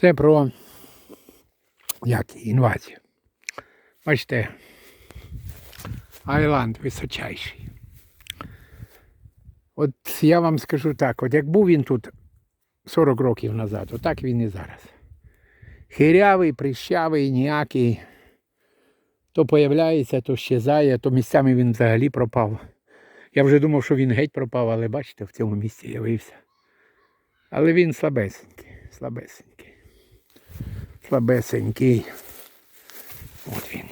Це про як інвазію. Бачите, Айланд височайший. От я вам скажу так, от як був він тут 40 років назад, отак він і зараз. Хирявий, прищавий, ніякий. То появляється, то щезає, то місцями він взагалі пропав. Я вже думав, що він геть пропав, але бачите, в цьому місці явився. Але він слабесенький, слабесенький. Слабесенький. От він.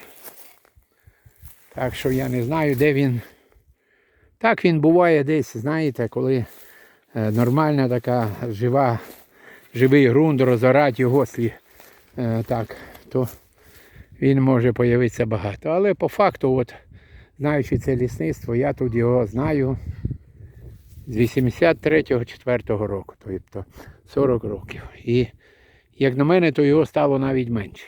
Так що я не знаю, де він. Так він буває десь, знаєте, коли е, нормальна така жива, живий ґрунт, розорати його слі, е, так, то він може появитися багато. Але по факту, от, знаючи це лісництво, я тут його знаю з 83-4 року, тобто 40 років. І як на мене, то його стало навіть менше.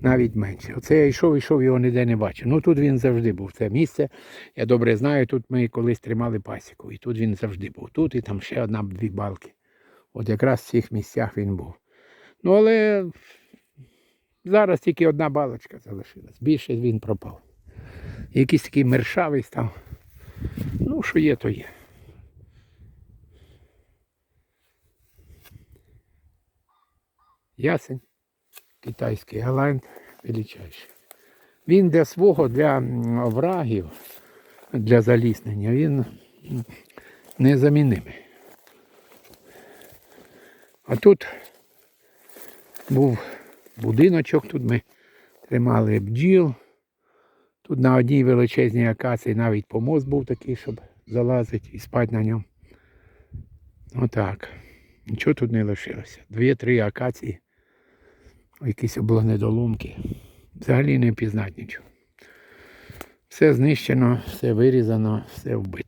Навіть менше. Оце я йшов, йшов, його ніде не бачив. Ну тут він завжди був. Це місце. Я добре знаю, тут ми колись тримали пасіку. І тут він завжди був. Тут і там ще одна дві балки. От якраз в цих місцях він був. Ну але зараз тільки одна балочка залишилась. Більше він пропав. Якийсь такий мершавий став. Ну, що є, то є. Ясень, китайський галанд величайший. Він для свого, для м, оврагів, для заліснення, він незамінимий. А тут був будиночок, тут ми тримали бджіл. Тут на одній величезній акації навіть помост був такий, щоб залазити і спати на ньому. Отак. Нічого тут не лишилося. Дві-три акації. Якісь облонедоломки. Взагалі не впізнати нічого. Все знищено, все вирізано, все вбито.